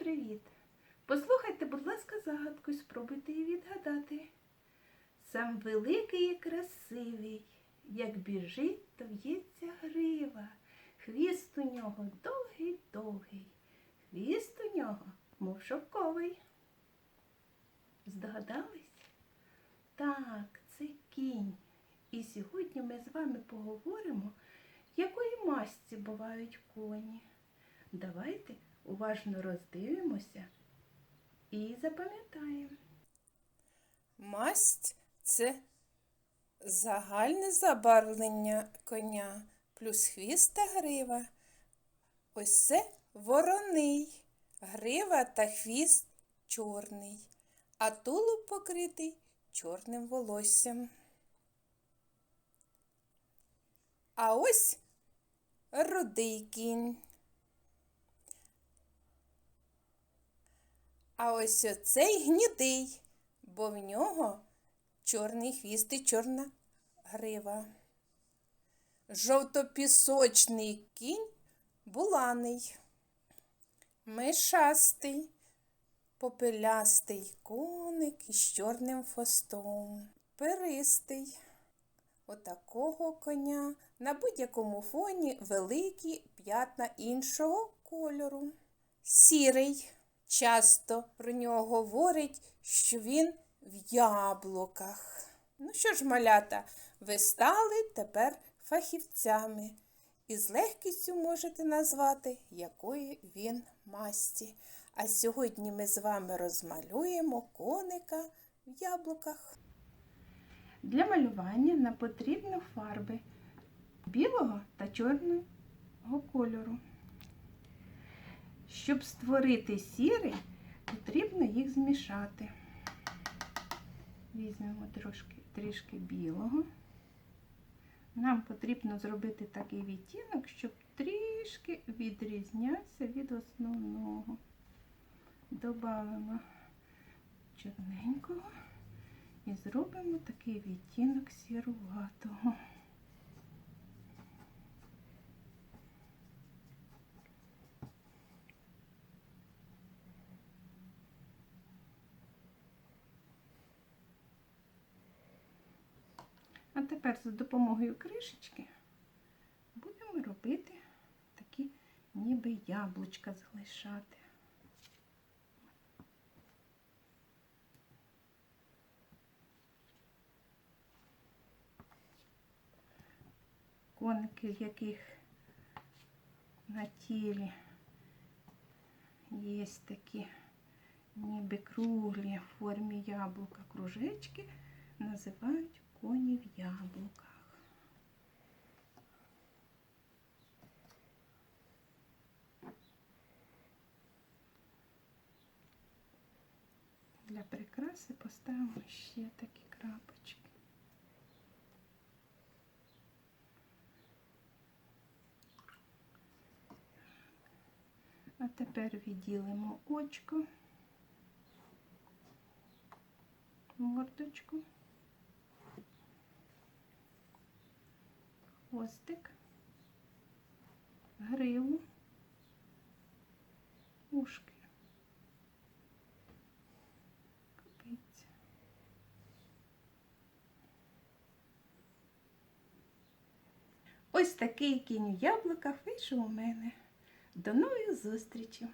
привіт! Послухайте, будь ласка, загадку і спробуйте її відгадати. Сам великий і красивий, як біжить, то в'ється грива. Хвіст у нього довгий-довгий, хвіст у нього, мов шовковий. Здогадались? Так, це кінь. І сьогодні ми з вами поговоримо, якої масті бувають коні. Давайте уважно роздивимося і запам'ятаємо. Масть це загальне забарвлення коня, плюс хвіст та грива. Ось це вороний, грива та хвіст чорний, а тулуб покритий чорним волоссям. А ось рудий кінь. А ось оцей гнідий, бо в нього чорний хвіст і чорна грива. Жовтопісочний кінь буланий, мишастий, попелястий коник із чорним фостом, перистий. Отакого коня на будь-якому фоні великі п'ятна іншого кольору. Сірий. Часто про нього говорять, що він в яблуках. Ну що ж, малята, ви стали тепер фахівцями і з легкістю можете назвати, якої він масті. А сьогодні ми з вами розмалюємо коника в яблуках. Для малювання нам потрібно фарби білого та чорного кольору. Щоб створити сірий, потрібно їх змішати. Візьмемо трошки, трішки білого. Нам потрібно зробити такий відтінок, щоб трішки відрізнявся від основного. Добавимо чорненького і зробимо такий відтінок сіруватого. А тепер за допомогою кришечки будемо робити такі ніби яблучка залишати. Коники, в яких на тілі є такі ніби круглі в формі яблука кружечки, називають коні в яблуках. Для прикраси поставимо ще такі крапочки. А тепер відділимо очко, мордочку. Хвостик, гриву, ушки, копиця. Ось такий кінь у яблуках вийшов у мене. До нових зустрічей!